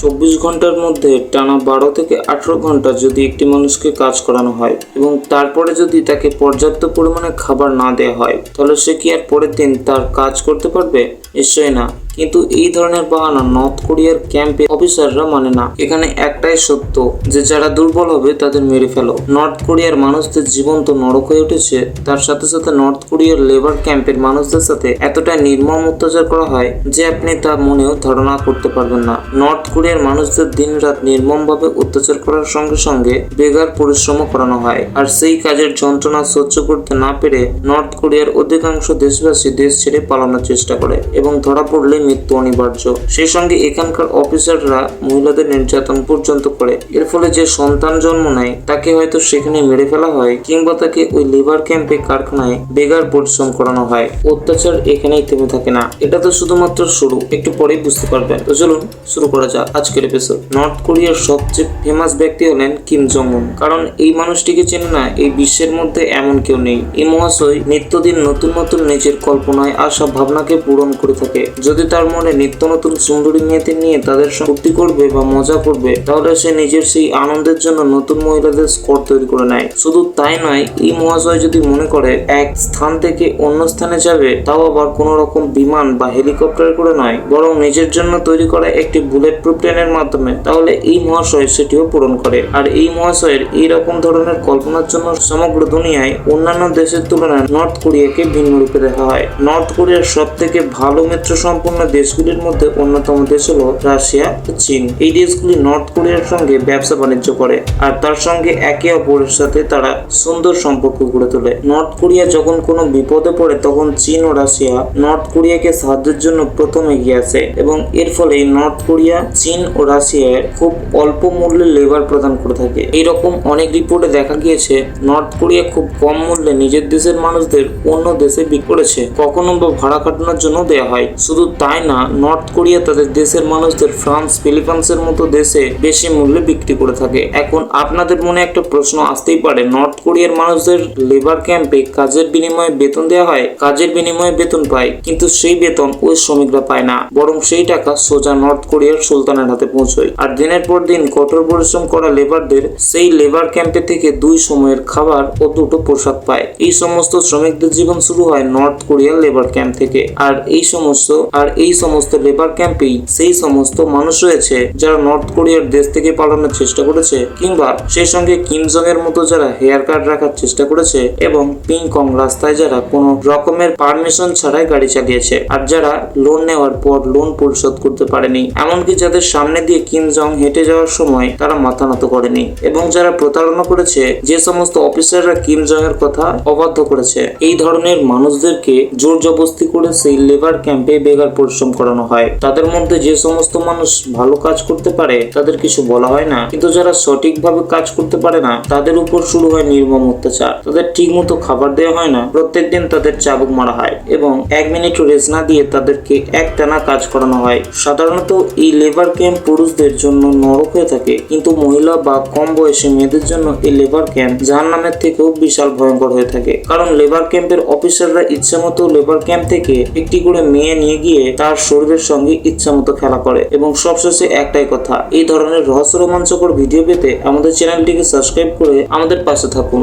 চব্বিশ ঘণ্টার মধ্যে টানা বারো থেকে আঠেরো ঘণ্টা যদি একটি মানুষকে কাজ করানো হয় এবং তারপরে যদি তাকে পর্যাপ্ত পরিমাণে খাবার না দেওয়া হয়, তাহলে সে কি আর পরের দিন তার কাজ করতে পারবে? নিশ্চয়ই না। কিন্তু এই ধরনের বাহানা নর্থ কোরিয়ার ক্যাম্পে অফিসাররা মানে না। এখানে একটাই সত্য যে যারা দুর্বল হবে তাদের মেরে ফেলো। নর্থ কোরিয়ার মানুষদের জীবন তো নরক হয়ে উঠেছে। তার সাথে সাথে নর্থ কোরিয়ার লেবার ক্যাম্পের মানুষদের সাথে এতটা নির্মম অত্যাচার করা হয় যে আপনি তা মনেও ধারণা করতে পারবেন না। নর্থ কোরিয়ার মানুষদের দিন রাত নির্মমভাবে অত্যাচার করার সঙ্গে সঙ্গে বেগার পরিশ্রমও করানো হয়। আর সেই কাজের যন্ত্রণা সহ্য করতে না পেরে নর্থ কোরিয়ার অধিকাংশ দেশবাসী দেশ ছেড়ে পালানোর চেষ্টা করে। এবং ধরা পড়লে মৃত্যু অনিবার্য। সেই সঙ্গে এখানকার অফিসাররা মহিলাদের নির্যাতন পর্যন্ত করে। এর ফলে যে সন্তান জন্ম নেয়, তাকে হয়তো সেখানে মেরে ফেলা হয় কিংবা তাকে ওই লেবার ক্যাম্পে কারখানায় বেগার পরিশ্রম করানো হয়। অত্যাচার এখানেই থেমে থাকে না। এটা তো শুধুমাত্র শুরু। একটু পরেই বুঝতে পারবেন। তো চলুন শুরু করা যাক আজকের এপিসোড নর্থ কোরিয়ার সবচেয়ে ফেমাস ব্যক্তি হলেন কিম জং উন কারণ এই মানুষটিকে চেনে না, এই বিশ্বের মধ্যে এমন কেউ নেই। এই মহাশয় নিত্যদিন নতুন নতুন নিজের কল্পনায় আসা ভাবনাকে পূরণ করে থাকে। যদি তার মনে নিত্য নতুন সুন্দরী মেয়েদের নিয়ে তাদের ফুর্তি করবে বা মজা করবে, তাহলে সে নিজের সেই আনন্দের জন্য নতুন মহিলাদের স্কট তৈরি করে নেয়। শুধু তাই নয়, এই মহাশয় যদি মনে করে এক স্থান থেকে অন্য স্থানে যাবে, তাও আবার কোনো রকম বিমান বা হেলিকপ্টার করে নয়, বরং নিজের জন্য তৈরি করা একটি বুলেট প্রুফ ট্রেনের মাধ্যমে, তাহলে এই মহাশয় সেটিও পূরণ করে। আর এই মহাশয়ের এই রকম ধরনের কল্পনার জন্য সমগ্র দুনিয়ায় অন্যান্য দেশের তুলনায় নর্থ কোরিয়াকে ভিন্ন রূপে দেখা হয়। নর্থ কোরিয়ার সব থেকে ভালো মিত্র সম্পন্ন দেশগুলির মধ্যে অন্যতম দেশ হল রাশিয়া ও চীন। এই দেশগুলি নর্থ কোরিয়ার সঙ্গে ব্যবসা বাণিজ্য করে, আর তার সঙ্গে একে অপরের সাথে তারা সুন্দর সম্পর্ক গড়ে তোলে। নর্থ কোরিয়া যখন কোনো বিপদে পড়ে, তখন চীন ও রাশিয়া নর্থ কোরিয়াকে সাহায্যের জন্য প্রথম এগিয়ে আসে এবং এর ফলে নর্থ কোরিয়া, চীন ও রাশিয়ায় খুব অল্প মূল্যে লেবার প্রদান করে থাকে। এইরকম অনেক রিপোর্টে দেখা গিয়েছে, নর্থ কোরিয়া খুব কম মূল্যে নিজের দেশের মানুষদের অন্য দেশে বিক্রি করেছে। কখনো বা ভাড়া কাটানোর জন্য দেয়া হয়। শুধু তাই না নর্থ কোরিয়া তাদের দেশের মানুষদের ফ্রান্স ফিলিপাইন্সের মতো দেশে বেশি মূল্যে বিক্রি করে থাকে। এখন আপনাদের মনে একটা প্রশ্ন আসতেই পারে নর্থ কোরিয়ার মানুষদের লেবার ক্যাম্পে কাজের বিনিময়ে বেতন দেওয়া হয়? কাজের বিনিময়ে বেতন পায়, কিন্তু সেই বেতন ওই শ্রমিকরা পায় না, বরং সেই টাকা সোজা নর্থ কোরিয়ার সুলতানের হাতে পৌঁছয়। আর দিনের পর দিন কঠোর পরিশ্রম করা লেবারদের সেই লেবার ক্যাম্পে থেকে দুই সময়ের খাবার ও দুটো পোশাক পায়। এই সমস্ত শ্রমিকদের জীবন শুরু হয় নর্থ কোরিয়ার লেবার ক্যাম্প থেকে। আর এই সমস্ত আর এই সমস্ত লেবার ক্যাম্পেই সেই সমস্ত মানুষ রয়েছে যারা নর্থ কোরিয়ার দেশ থেকে পালানোর চেষ্টা করেছে কিংবা সেই সঙ্গে কিম জং এর মতো যারা হেয়ার কাট রাখার চেষ্টা করেছে এবং পিং কং রাস্তায় যারা কোনো রকমের পারমিশন ছাড়াই গাড়ি চালিয়েছে আর যারা লোন নেওয়ার পর লোন পরিশোধ করতে পারেনি, এমনকি যাদের সামনে দিয়ে কিম জং হেঁটে যাওয়ার সময় তারা মাথা নত করেনি এবং যারা প্রতারণা করেছে, যে সমস্ত অফিসাররা কিম জং এর কথা অবাধ্য করেছে। এই ধরনের মানুষদেরকে জোর জবস্তি করে সেই লেবার ক্যাম্পে বেগার পরিশ্রম করানো হয়। তাদের মধ্যে যে সমস্ত মানুষ ভালো কাজ করতে পারে, তাদের কিছু বলা হয় না। কিন্তু যারা সঠিকভাবে কাজ করতে পারে না, তাদের উপর শুরু হয় নির্মম অত্যাচার। তাদের ঠিক মতো খাবার দেওয়া হয় না প্রত্যেকদিন তাদের চাবুক মারা হয় এবং এক মিনিট রেস্ট না দিয়ে তাদেরকে এক টানা কাজ করানো হয়। সাধারণত এই লেবার ক্যাম্প পুরুষদের জন্য নরক হয়ে থাকে, কিন্তু মহিলা বা কম বয়সী মেয়েদের জন্য এই লেবার ক্যাম্প জাহান নামের থেকেও বিশাল ভয়ঙ্কর হয়ে থাকে। কারণ লেবার ক্যাম্পের অফিসাররা ইচ্ছা মতো লেবার ক্যাম্প থেকে একটি করে মেয়ে নিয়ে গিয়ে তার শরীরের সঙ্গে ইচ্ছা মতো খেলা করে। এবং সবশেষে একটাই কথা, এই ধরনের রহস্য রোমাঞ্চকর ভিডিও পেতে আমাদের চ্যানেলটিকে সাবস্ক্রাইব করে আমাদের পাশে থাকুন।